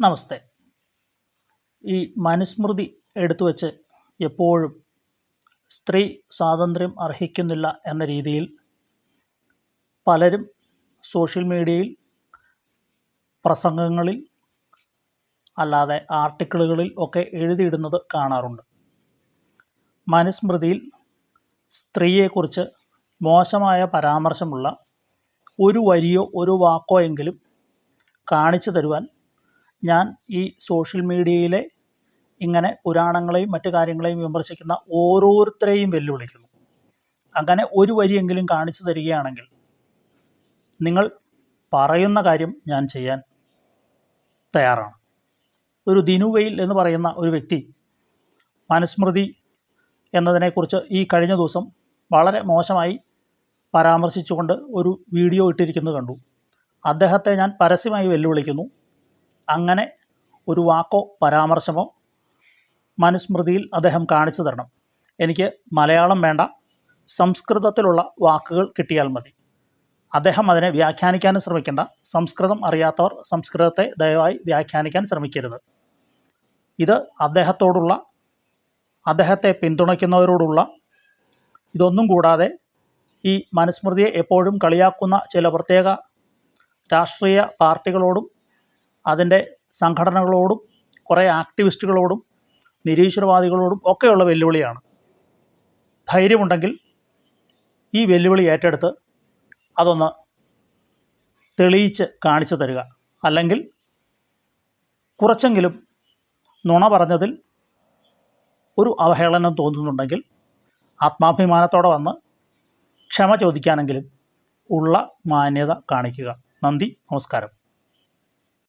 നമസ്തേ. ഈ മനുസ്മൃതി എടുത്തു വച്ച് എപ്പോഴും സ്ത്രീ സ്വാതന്ത്ര്യം അർഹിക്കുന്നില്ല എന്ന രീതിയിൽ പലരും സോഷ്യൽ മീഡിയയിൽ പ്രസംഗങ്ങളിൽ അല്ലാതെ ആർട്ടിക്കിളുകളിൽ ഒക്കെ എഴുതിയിടുന്നത് കാണാറുണ്ട്. മനുസ്മൃതിയിൽ സ്ത്രീയെക്കുറിച്ച് മോശമായ പരാമർശമുള്ള ഒരു വരിയോ ഒരു വാക്കോ എങ്കിലും കാണിച്ചു തരുവാൻ ഞാൻ ഈ സോഷ്യൽ മീഡിയയിലെ ഇങ്ങനെ പുരാണങ്ങളെയും മറ്റു കാര്യങ്ങളെയും വിമർശിക്കുന്ന ഓരോരുത്തരെയും വെല്ലുവിളിക്കുന്നു. അങ്ങനെ ഒരു വരിയെങ്കിലും കാണിച്ചു തരികയാണെങ്കിൽ നിങ്ങൾ പറയുന്ന കാര്യം ഞാൻ ചെയ്യാൻ തയ്യാറാണ്. ഒരു ദിനുവെയിൽ എന്ന് പറയുന്ന ഒരു വ്യക്തി മനുസ്മൃതി എന്നതിനെക്കുറിച്ച് ഈ കഴിഞ്ഞ ദിവസം വളരെ മോശമായി പരാമർശിച്ചുകൊണ്ട് ഒരു വീഡിയോ ഇട്ടിരിക്കുന്നത് കണ്ടു. അദ്ദേഹത്തെ ഞാൻ പരസ്യമായി വെല്ലുവിളിക്കുന്നു. അങ്ങനെ ഒരു വാക്കോ പരാമർശമോ മനുസ്മൃതിയിൽ അദ്ദേഹം കാണിച്ചു തരണം. എനിക്ക് മലയാളം വേണ്ട. സംസ്കൃതത്തിലുള്ള വാക്കുകൾ കിട്ടിയാൽ മതി. അദ്ദേഹം അതിനെ വ്യാഖ്യാനിക്കാനും ശ്രമിക്കേണ്ട. സംസ്കൃതം അറിയാത്തവർ സംസ്കൃതത്തെ ദയവായി വ്യാഖ്യാനിക്കാൻ ശ്രമിക്കരുത്. ഇത് അദ്ദേഹത്തോടുള്ള അദ്ദേഹത്തെ പിന്തുണയ്ക്കുന്നവരോടുള്ള ഇതൊന്നും കൂടാതെ ഈ മനുസ്മൃതിയെ എപ്പോഴും കളിയാക്കുന്ന ചില പ്രത്യേക രാഷ്ട്രീയ പാർട്ടികളോടും അതിന്റെ സംഘടനകളോടും കുറേ ആക്ടിവിസ്റ്റുകളോടും നിരീശ്വരവാദികളോടും ഒക്കെയുള്ള വെല്ലുവിളിയാണ്. ധൈര്യമുണ്ടെങ്കിൽ ഈ വെല്ലുവിളി ഏറ്റെടുത്ത് അതൊന്ന് തെളിയിച്ച് കാണിച്ചു തരിക. അല്ലെങ്കിൽ കുറച്ചെങ്കിലും നുണ പറഞ്ഞതിൽ ഒരു അവഹേളനം തോന്നുന്നുണ്ടെങ്കിൽ ആത്മാഭിമാനത്തോടെ വന്ന് ക്ഷമ ചോദിക്കാനെങ്കിലും ഉള്ള മാന്യത കാണിക്കുക. നന്ദി നമസ്കാരം.